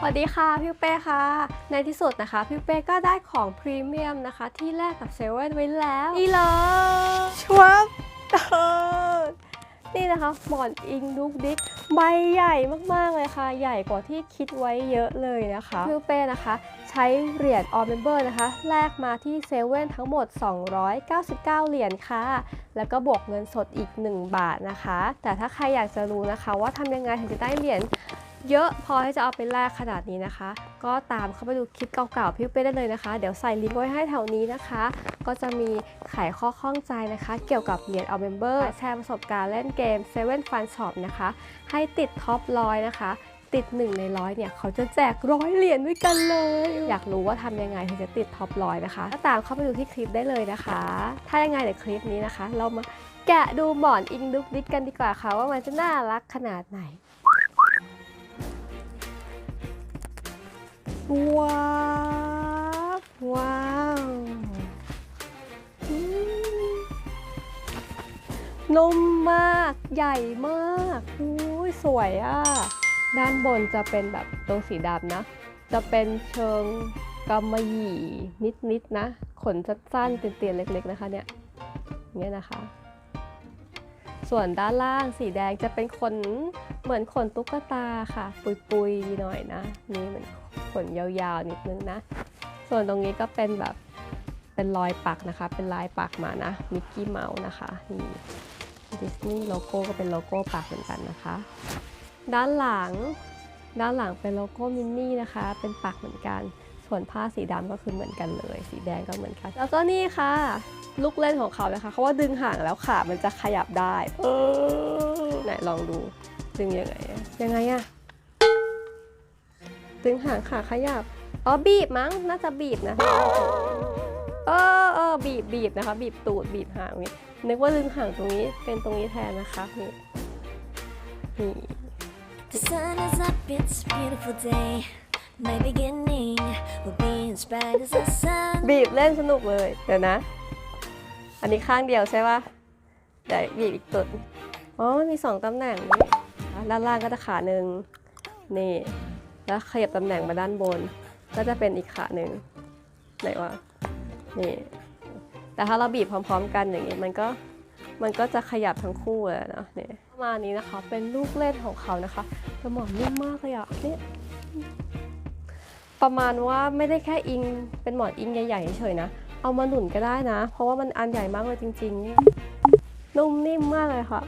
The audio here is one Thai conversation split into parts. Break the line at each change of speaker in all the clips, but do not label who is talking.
สวัสดีค่ะพี่เป้ค่ะ ในที่สุดนะคะพี่เป้ก็ได้ของพรีเมียมนะคะ ที่แรกกับเซเว่นไว้แล้ว นี่เลยชวับเติร์นี่นะคะหมอนอิงดุกดิกใบใหญ่มาก ๆ เลยค่ะ ใหญ่กว่าที่คิดไว้เยอะเลยนะคะพี่เป้นะคะ ใช้เหรียญออ m เมมเบอร์นะคะ แลกมาที่เซเว่นทั้งหมด 299 เหรียญค่ะ แล้วก็บวกเงินสดอีก 1 บาทนะคะ แต่ถ้าใครอยากจะรู้นะคะ ว่าทำยังไงถึงจะได้เหรียญ เยอะพอที่จะเอาไปแลกขนาดนี้นะคะ ก็ตามเข้าไปดูคลิปเก่าๆพี่เป้ได้เลยนะคะ เดี๋ยวใส่ลิงก์ไว้ให้แถวนี้นะคะ ก็จะมีไขข้อข้องใจนะคะ เกี่ยวกับเหรียญเอาเมมเบอร์แชร์ประสบการณ์เล่นเกม7 Fun Shop นะคะ ให้ติดท็อปร้อยนะคะ ติด 1 ในร้อยเนี่ยเขาจะแจกร้อยเหรียญด้วยกันเลย อยากรู้ว่าทำยังไงถึงจะติดท็อปร้อยนะคะก็ตามเข้าไปดูที่คลิปได้เลยนะคะ ถ้ายังไงเดี๋ยวคลิปนี้นะคะ เรามาแกะดูหมอนอิงดุกดิกกันดีกว่าค่ะว่ามันจะน่ารักขนาดไหน ว้าวว้าวนุ่มมากใหญ่มากอุ้ยสวยอะ ด้านบนจะเป็นแบบตรงสีดำนะ จะเป็นเชิงกำมะหยี่นิดๆนะขนสั้นๆเตียนๆเล็กๆนะคะเนี่ยอย่างเนี่ยนะคะ ส่วนด้านล่างสีแดงจะเป็นขนเหมือนขนตุ๊กตาค่ะ ปุยๆหน่อยนะ นี่เหมือน ขนยาวๆนิดนึงนะ ส่วนตรงนี้ก็เป็นแบบเป็นรอยปักนะคะ เป็นลายปักมานะมิกกี้เมาส์นะคะนี่ดิสนีย์โลโก้ก็เป็นโลโก้ปักเหมือนกันนะคะ ด้านหลังด้านหลังเป็นโลโก้มินนี่นะคะ เป็นปักเหมือนกัน ส่วนผ้าสีดำก็คือเหมือนกันเลย สีแดงก็เหมือนกัน แล้วก็นี่ค่ะ ลูกเล่นของเขานะคะเขาว่าดึงห่างแล้วขามันจะขยับได้ เออไหนลองดูดึงยังไงยังไงอะ ดึงห่างขาขยับ อ๋อบีบมั้งน่าจะบีบนะเออเออบีบบีบนะคะ บีบตูดบีบหางนี่นึกว่าดึงห่างตรงนี้เป็นตรงนี้แทนนะคะนี่นี่
The sun is up, it's a beautiful day. My beginning will be as bright as the sun.
บีบเล่นสนุกเลย เดี๋ยวนะ อันนี้ข้างเดียวใช่ปะเดี๋ยวบีบอีกตุดอ๋อมันมีสองตำแหน่งนี่ด้านล่างก็จะขาหนึ่งนี่ แล้วขยับตำแหน่งมาด้านบน ก็จะเป็นอีกขาหนึ่งไหนวะนี่แต่ถ้าเราบีบพร้อม ๆ กันอย่างนี้มันก็มันก็จะขยับทั้งคู่เลยนะเนี่ยประมาณนี้นะคะเป็นลูกเล่นของเขานะคะแต่หมอนนิ่มมากเลยอะเนี่ยประมาณว่าไม่ได้แค่อิงเป็นหมอนอิงใหญ่ๆเฉยๆนะ เอามาหนุนก็ได้นะ เพราะว่ามันอันใหญ่มากเลยจริงๆ นุ่มนิ่มมากเลยค่ะ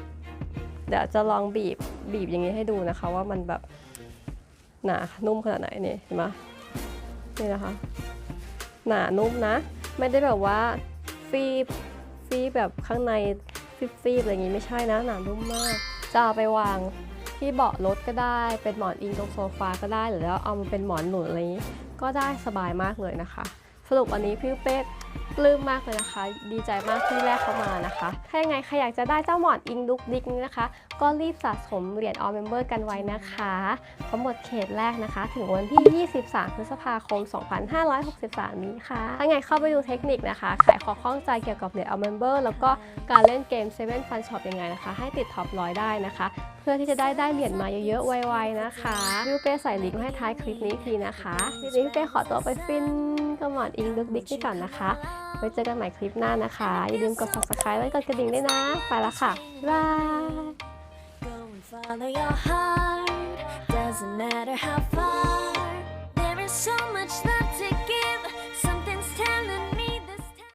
เดี๋ยวจะลองบีบบีบอย่างนี้ให้ดูนะคะ ว่ามันแบบ หนานุ่มขนาดไหนนี่เห็นไหมนี่นะคะ หนานุ่มนะ ไม่ได้แบบว่าฟีบฟีบแบบข้างในฟีบฟีบอะไรอย่างงี้ไม่ใช่นะหนานุ่มมาก จะเอาไปวางที่เบาะรถก็ได้ เป็นหมอนอิงตรงโซฟาก็ได้ หรือว่าเอามาเป็นหมอนหนุนอะไรอย่างนี้ ก็ได้สบายมากเลยนะคะ สรุปวันนี้พี่เป๊ก ปลื้มมากเลยนะคะ ดีใจมากที่แรกเข้ามานะคะ ถ้ายังไงใครอยากจะได้เจ้าหมอนอิงดุกดิกนี้นะคะ ก็รีบสะสมเหรียญออมเมมเบอร์กันไว้นะคะเพราหมดเขตแรกนะคะ ถึงวันที่ 23 พฤษภาคม 2563 นี้ค่ะ ถ้าไงเข้าไปดูเทคนิคนะคะ ขายขอข้องใจเกี่ยวกับเหรียญออมเมมเบอร์แล้วก็การเล่นเกม7 Fun Shop ยังไงนะคะ ให้ติดท็อปร้อยได้นะคะ เพื่อที่จะได้ได้เหรียญมาเยอะๆไวๆนะคะพี่เป้ใส่ลิงก์ให้ท้ายคลิปนี้อีกทีนะคะทีนี้พี่เป้ขอตัวไปฟิน ก็หมอนอิงดุกดิกนี่ก่อนนะคะ ไว้เจอกันใหม่คลิปหน้านะคะ อย่าลืมกด subscribe และกดกระดิ่งด้วยนะ ไปแล้วค่ะบ๊ายบาย
Go and follow your heart. Doesn't matter how far